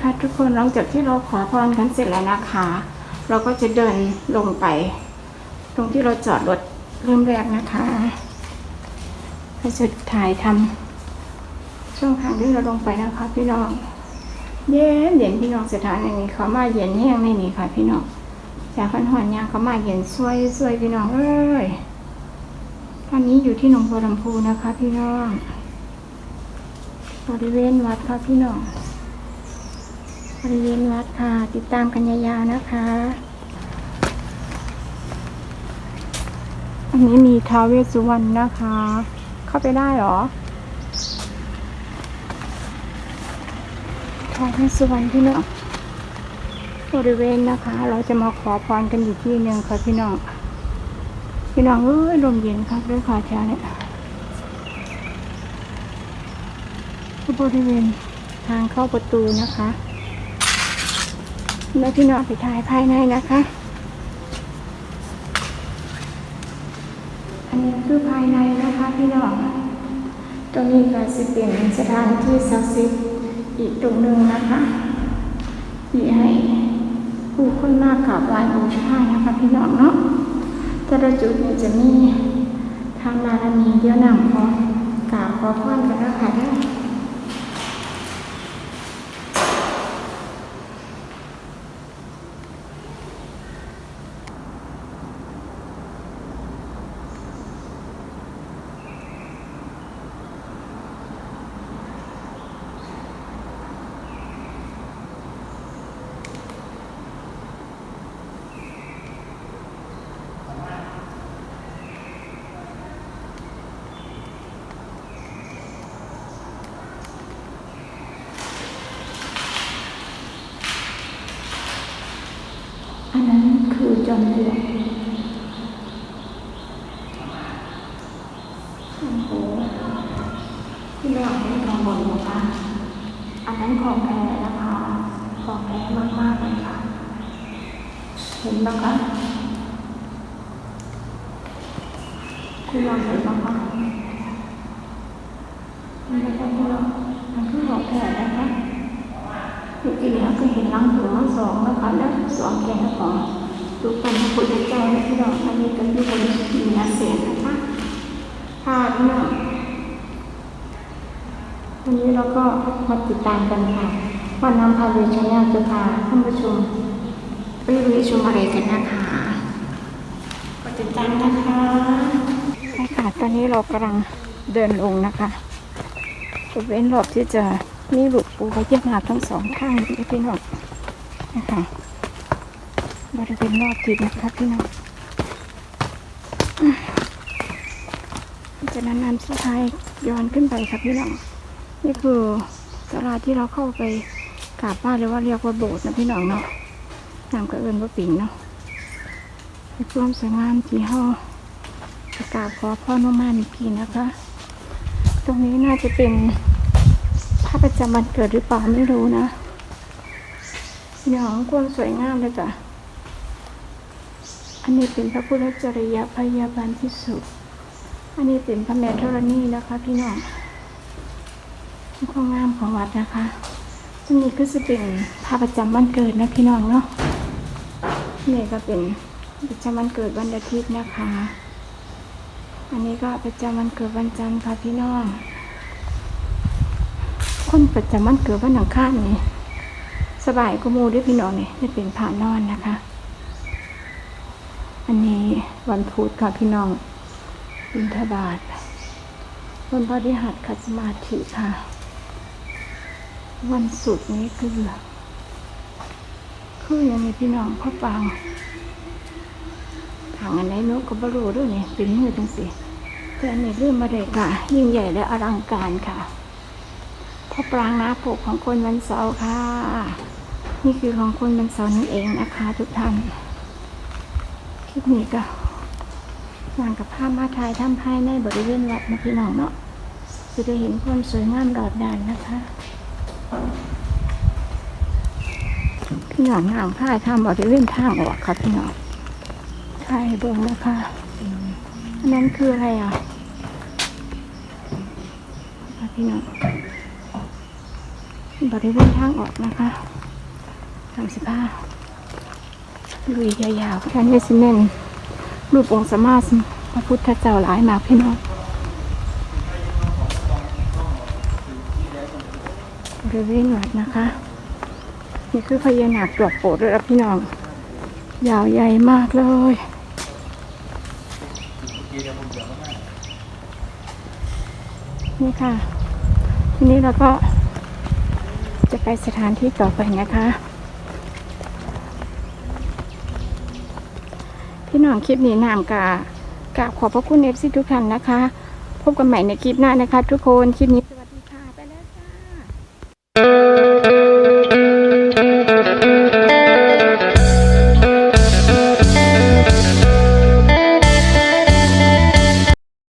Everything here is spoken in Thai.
นะคะ ทุกคนหลังจากที่เราขอพรกันเสร็จแล้วนะคะ เราก็จะเดินลงไป ตรงที่เราจอดรถเริ่มแรกนะคะเราจะถ่ายทำช่วงทางที่เราลงไปนะคะพี่น้องเย็นเย็นพี่น้องสถานอย่างนี้เขามาเย็นแห้งในนี้ค่ะ พี่น้องจากพันหอนยางเขามาเย็นช่วยช่วยพี่น้องเอ้ยตอนนี้อยู่ที่หนองบัวลำพูนะคะ พี่น้องบริเวณวัดค่ะพี่น้อง บริเวณวัดค่ะ ติดตามกันยาวๆนะคะ อันนี้มีท้าวเวสสุวรรณนะคะ เข้าไปได้หรอท้าวเวสสุวรรณพี่น้องบริเวณนะคะ เราจะมาขอพรกันอยู่ที่หนึ่งค่ะพี่น้องพี่น้องเอ้ยลมเย็นครับด้วยค่ะแถวเนี้ยบริเวณทางเข้าประตูนะคะ แล้วพี่น้องไปถ่ายภายในนะคะ อันนี้คือภายในนะคะพี่น้องตรงนี้ก็สิเป็นสถานที่ศักดิ์สิทธิ์อีกตรงหนึ่งนะคะที่ให้ผู้คนมากกราบไหว้บูชานะคะพี่น้องเนาะแต่ละจุดนี้จะมีทางบารมีเดียวนำขอกราบขอพรกันนะคะได้ อันนั้นคือจอมปลวกโอ้โหที่เราให้ทองบนหัวป้าอันนั้นของแท้นะคะของแท้มากๆเลยค่ะ เห็นไหมคะคุณลองเห็นไหมคะมันเป็นที่เรามันคือของแท้นะคะจริงๆแล้วก็เห็นลังหัว องนะคะแล้วสองแขนของรูปปั้นพระพุทธเจ้าและที่เราอันนี้ก็ที่บริสุทธิ์มีนาเสียนะคะค่ะพี่น้องวันนี้เราก็มาติดตามกันค่ะวันน้ำพาเวชญาจะพาท่านผู้ชมไปรู้ชมอะไรกันนะคะกดติดตามนะคะใช่ค่ะตอนนี้เรากำลังเดินลงนะคะบริเว้นรอบที่จะมีหลุกปูเขาเยี่ยมหาทั้งสองข้างนี่พี่น้อง นะคะบริเวณรอบทิศนะคะพี่น้องอืมจะนั้นนำสุดท้ายย้อนขึ้นไปครับพี่น้องนี่คือศาลาที่เราเข้าไปกราบไหว้หรือว่าเรียกว่าโบสถ์นะพี่น้องเนาะนามก็เอิญว่าปิ่งเนาะเป็นความสวยงามที่เฮาจะกราบขอพ่อน้องมาอีกทีนะคะ ตรงนี้น่าจะเป็นพระประจำวันเกิดหรือเปล่าไม่รู้นะ อย่างความสวยงามเลยจ้ะ อันนี้เป็นพระพุทธจริยพยาบาลที่สุด อันนี้เป็นพระแม่ธรณีนะคะพี่น้องความงามของวัดนะคะซึ่งนี้ก็จะเป็นพระประจำวันเกิดนะพี่น้องเนาะ นี่ก็เป็นประจำวันเกิดวันอาทิตย์นะคะ อันนี้ก็ประจำวันเกิดวันจันทร์ค่ะพี่น้อง คนประจำวันเกิดวันอังคารนี่ สบายก็มูด้วยพี่น้องเนี่ยจะเป็นผ่านอนนะคะ อันนี้วันพุธค่ะพี่น้องบิณฑบาตวันพฤหัสขัดสมาธิค่ะ วันศุกร์นี้คือคือย่างนี้พี่น้องพ่อปังทางอันไหนน้ก็บรูด้วยเนี่ยเป็นมือจังสิแต่อันนี้เรื่องมาเลยค่ะ ยิ่งใหญ่และอลังการค่ะ พ่อปรางนาปกของคนวันเสาร์ค่ะ นี่คือของคนวันเสาร์นั่นเองนะคะ ทุกท่านคลิปนี้ก็วางกับภาพมาถ่ายทำภายในบริเวณวัดนะพี่น้องเนาะจะได้เห็นความสวยงามดอดดานนะคะพี่น้องนางผ้าทำบริเวณทางออกค่ะพี่น้องถ่ายให้เบิ่งนะคะอันนั้นคืออะไรอะพี่น้อง บริเวณทางออกนะคะสามสิบห้าลุยยาวๆแค่นี้สิเน่นรูปองค์สมมาสพระพุทธเจ้าหลายมากพี่น้องบริเวณวัดนะคะ นี่คือพญานาคตัวโปรดด้วยนะพี่น้อง ยาวใหญ่มากเลยนี่ค่ะ ทีนี้เราก็ จะไปสถานที่ต่อไปนะคะ พี่น้องคลิปนี้นามกากราบขอบพระคุณเอฟซีทุกท่านนะคะ พบกันใหม่ในคลิปหน้านะคะ ทุกคน คลิปนี้